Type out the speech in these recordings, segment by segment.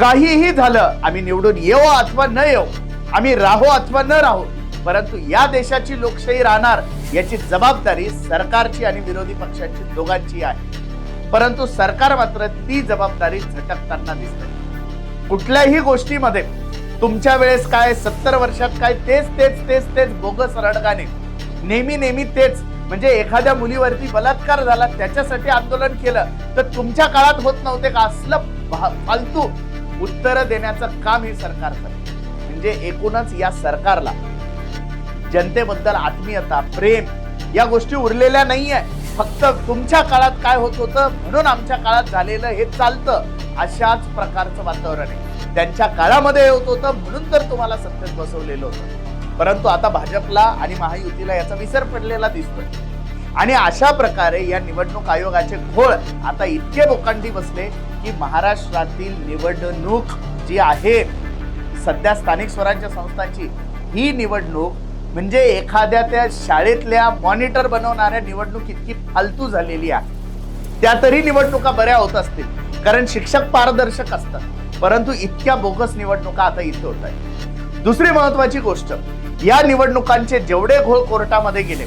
काहीही झालं आम्ही निवडून येऊ अथवा न येऊ आम्ही राहू अथवा न राहू परंतु या देशाची लोकशाही राहणार याची जबाबदारी सरकारची आणि विरोधी पक्षांची दोघांची आहे. परंतु सरकार मात्र ती जबाबदारी झटकताना दिसते. कुठल्याही गोष्टीमध्ये तुमच्या वेळेस काय सत्तर वर्षात काय तेच तेच तेच तेच बोगस रडगाणे नेहमी नेहमी तेच. म्हणजे एखाद्या मुलीवरती बलात्कार झाला त्याच्यासाठी आंदोलन केलं तर तुमच्या काळात होत नव्हते का? असलं भा- फालतू उत्तर देण्याचं काम हे सरकार करते. म्हणजे एकूणच या सरकारला जनतेबद्दल आत्मीयता प्रेम या गोष्टी उरलेल्या नाही आहे फक्त तुमच्या काळात काय होत होतं म्हणून आमच्या काळात झालेलं हे चालतं अशाच प्रकारचं वातावरण आहे. त्यांच्या काळामध्ये होत होतं म्हणून तर तुम्हाला सत्तेत बसवलेलं होतं. परंतु आता भाजपला आणि महायुतीला याचा विसर पडलेला दिसतोय. आणि अशा प्रकारे या निवडणूक आयोगाचे घोळ आता इतके बोकांडी बसले की महाराष्ट्रातील निवडणूक जी आहे सध्या स्थानिक स्वराज्य संस्थांची ही निवडणूक म्हणजे एखाद्या त्या शाळेतल्या मॉनिटर बनवणाऱ्या निवडणूक इतकी फालतू झालेली आहे. त्या तरी निवडणुका बऱ्या होत असतील कारण शिक्षक पारदर्शक असतात परंतु इतक्या बोगस निवडणुका आता इथे होत आहेत. दुसरी महत्वाची गोष्ट या निवडणुकांचे जेवढे घोळ कोर्टामध्ये गेले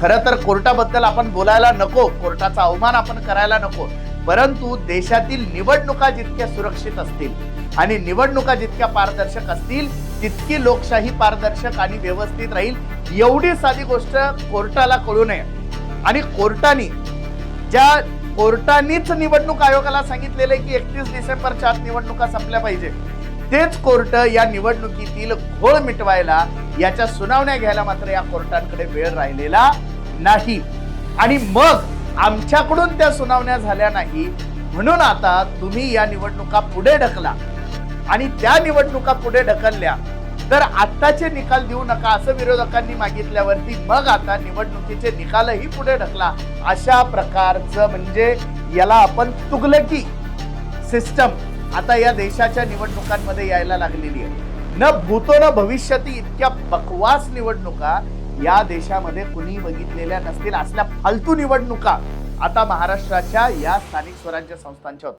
खरं तर कोर्टाबद्दल आपण बोलायला नको कोर्टाचा अवमान आपण करायला नको. परंतु देशातील निवडणुका जितक्या सुरक्षित असतील आणि निवडणुका जितक्या पारदर्शक असतील तितकी लोकशाही पारदर्शक आणि व्यवस्थित राहील एवढी साधी गोष्ट कोर्टाला कळू नये. आणि कोर्टाने ज्या कोर्टानेच निवडणूक आयोगाला सांगितलेले की एकतीस डिसेंबरच्या आत निवडणुका संपल्या पाहिजे तेच कोर्ट या निवडणुकीतील घोळ मिटवायला याच्या सुनावण्या घ्यायला मात्र या कोर्टांकडे वेळ राहिलेला नाही. आणि मग आमच्याकडून त्या सुनावण्या झाल्या नाही. म्हणून आता तुम्ही या निवडणुका पुढे ढकला. आणि त्या निवडणुका पुढे ढकलल्या. तर आत्ताचे निकाल देऊ नका असं विरोधकांनी मागितल्यावरती मग आता निवडणुकीचे निकालही पुढे ढकला. अशा प्रकारचं म्हणजे याला आपण तुगलकी सिस्टम आता या देशाच्या निवडणुकांमध्ये यायला लागलेली आहे. न भूतो न भविष्यती इतक्या बकवास निवडणुका या देशामध्ये कुणी बघितलेल्या नसतील असल्या फालतू निवडणुका आता महाराष्ट्राच्या या स्थानिक स्वराज्य संस्थांच्या